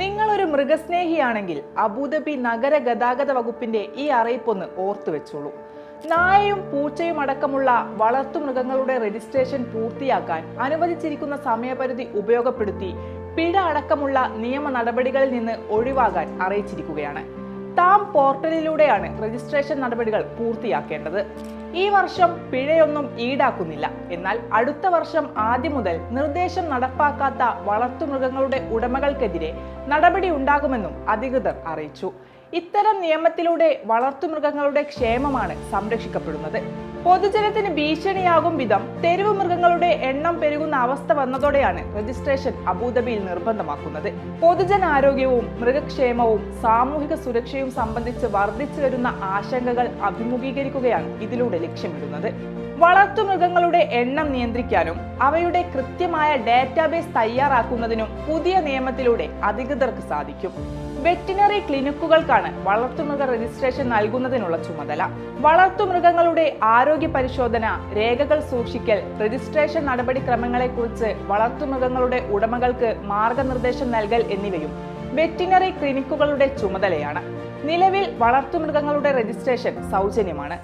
നിങ്ങൾ ഒരു മൃഗസ്നേഹിയാണെങ്കിൽ അബുദാബി നഗര ഗതാഗത വകുപ്പിന്റെ ഈ അറിയിപ്പൊന്ന് ഓർത്തു വെച്ചോളൂ. നായയും പൂച്ചയും അടക്കമുള്ള വളർത്തുമൃഗങ്ങളുടെ രജിസ്ട്രേഷൻ പൂർത്തിയാക്കാൻ അനുവദിച്ചിരിക്കുന്ന സമയപരിധി ഉപയോഗപ്പെടുത്തി പിഴ അടക്കമുള്ള നിയമ നടപടികളിൽ നിന്ന് ഒഴിവാകാൻ അറിയിച്ചിരിക്കുകയാണ്. താം പോർട്ടലിലൂടെയാണ് രജിസ്ട്രേഷൻ നടപടികൾ പൂർത്തിയാക്കേണ്ടത്. ഈ വർഷം പിഴയൊന്നും ഈടാക്കുന്നില്ല. എന്നാൽ അടുത്ത വർഷം ആദ്യം മുതൽ നിർദ്ദേശം നടപ്പാക്കാത്ത വളർത്തുമൃഗങ്ങളുടെ ഉടമകൾക്കെതിരെ നടപടി ഉണ്ടാകുമെന്നും അധികൃതർ അറിയിച്ചു. ഇത്തരം നിയമത്തിലൂടെ വളർത്തുമൃഗങ്ങളുടെ ക്ഷേമമാണ് സംരക്ഷിക്കപ്പെടുന്നത്. പൊതുജനത്തിന് ഭീഷണിയാകും വിധം തെരുവ് മൃഗങ്ങളുടെ എണ്ണം പെരുകുന്ന അവസ്ഥ വന്നതോടെയാണ് രജിസ്ട്രേഷൻ അബുദാബിയിൽ നിർബന്ധമാക്കുന്നത്. പൊതുജനാരോഗ്യവും മൃഗക്ഷേമവും സാമൂഹിക സുരക്ഷയും സംബന്ധിച്ച് വർദ്ധിച്ചു വരുന്ന ആശങ്കകൾ അഭിമുഖീകരിക്കുകയാണ് ഇതിലൂടെ ലക്ഷ്യമിടുന്നത്. വളർത്തുമൃഗങ്ങളുടെ എണ്ണം നിയന്ത്രിക്കാനും അവയുടെ കൃത്യമായ ഡാറ്റാബേസ് തയ്യാറാക്കുന്നതിനും പുതിയ നിയമത്തിലൂടെ അധികൃതർക്ക് സാധിക്കും. വെറ്റിനറി ക്ലിനിക്കുകൾക്കാണ് വളർത്തുമൃഗ രജിസ്ട്രേഷൻ നൽകുന്നതിനുള്ള ചുമതല. വളർത്തുമൃഗങ്ങളുടെ ആരോഗ്യ പരിശോധന രേഖകൾ സൂക്ഷിക്കൽ രജിസ്ട്രേഷൻ നടപടിക്രമങ്ങളെക്കുറിച്ച് വളർത്തുമൃഗങ്ങളുടെ ഉടമകൾക്ക് മാർഗനിർദ്ദേശം നൽകൽ എന്നിവയും വെറ്റിനറി ക്ലിനിക്കുകളുടെ ചുമതലയാണ്. നിലവിൽ വളർത്തുമൃഗങ്ങളുടെ രജിസ്ട്രേഷൻ സൗജന്യമാണ്.